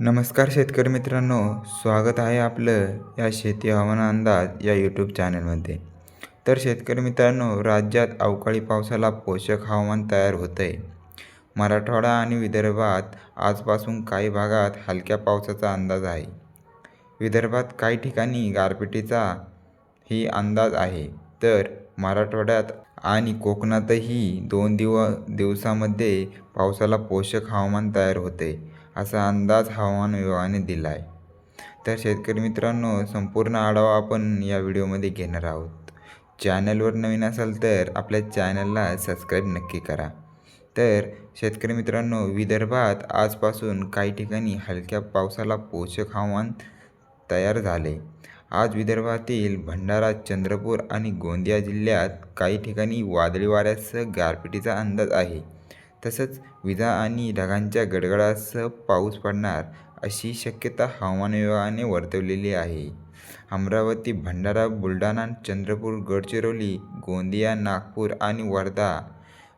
नमस्कार शेतकरी मित्रांनो स्वागत आहे आपलं या शेती हवामान अंदाज या यूट्यूब चॅनलमध्ये तर शेतकरी मित्रांनो राज्यात अवकाळी पावसाला पोषक हवामान तयार होतं आहे मराठवाडा आणि विदर्भात आजपासून काही भागात हलक्या पावसाचा अंदाज आहे. विदर्भात काही ठिकाणी गारपिटीचा ही अंदाज आहे. तर मराठवाड्यात आणि कोकणातही दोन दिव दिवसामध्ये पावसाला पोषक हवामान तयार होते असा अंदाज हवामान विभागाने दिला आहे तर शेतकरी मित्रांनो संपूर्ण आढावा आपण या व्हिडिओमध्ये घेणार आहोत. चॅनलवर नवीन असाल तर आपल्या चॅनलला सबस्क्राईब नक्की करा. तर शेतकरी मित्रांनो विदर्भात आजपासून काही ठिकाणी हलक्या पावसाला पोषक हवामान तयार झाले. आज विदर्भातील भंडारा चंद्रपूर आणि गोंदिया जिल्ह्यात काही ठिकाणी वादळी वाऱ्यासह गारपिटीचा अंदाज आहे. तसंच विजा आणि ढगांच्या गडगडासह पाऊस पडणार अशी शक्यता हवामान विभागाने वर्तवलेली आहे. अमरावती भंडारा बुलढाणा चंद्रपूर गडचिरोली गोंदिया नागपूर आणि वर्धा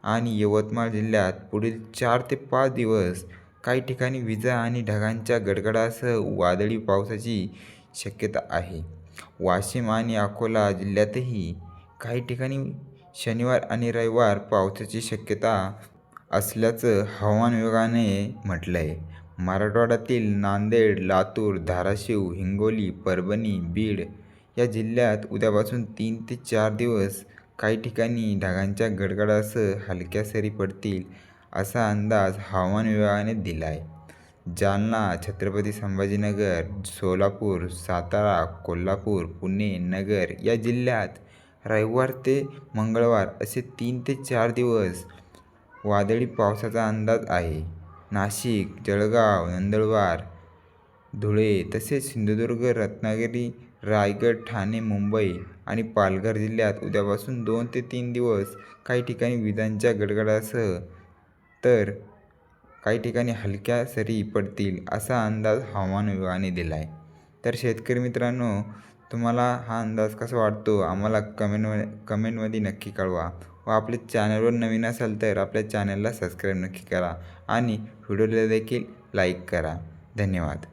आणि यवतमाळ जिल्ह्यात पुढील चार ते पाच दिवस काही ठिकाणी विजा आणि ढगांच्या गडगडासह वादळी पावसाची शक्यता आहे. वाशिम आणि अकोला जिल्ह्यातही काही ठिकाणी शनिवार आणि रविवार पावसाची शक्यता असल्याचं हवामान विभागाने म्हटलं आहे मराठवाड्यातील नांदेड लातूर धाराशिव हिंगोली परभणी बीड या जिल्ह्यात उद्यापासून तीन ते चार दिवस काही ठिकाणी ढगांच्या गडगडासह हलक्या सरी पडतील असा अंदाज हवामान विभागाने दिला आहे जालना छत्रपती संभाजीनगर सोलापूर सातारा कोल्हापूर पुणे नगर या जिल्ह्यात रविवार ते मंगळवार असे तीन ते चार दिवस वादळी पावसाचा अंदाज आहे. नाशिक जळगाव नंदुरबार धुळे तसेच सिंधुदुर्ग रत्नागिरी रायगड ठाणे मुंबई आणि पालघर जिल्ह्यात उद्यापासून दोन ते तीन दिवस काही ठिकाणी विजांच्या गडगडासह तर काही ठिकाणी हलक्या सरी पडतील असा अंदाज हवामान विभागाने दिला आहे तर शेतकरी मित्रांनो तुम्हाला हा अंदाज कसा वाटतो? आम्हाला कमेंट कमेंटमध्ये नक्की कळवा. व आपल्या चॅनलवर नवीन असाल तर आपल्या चॅनलला सबस्क्राईब नक्की करा आणि व्हिडिओला देखील लाईक करा. धन्यवाद.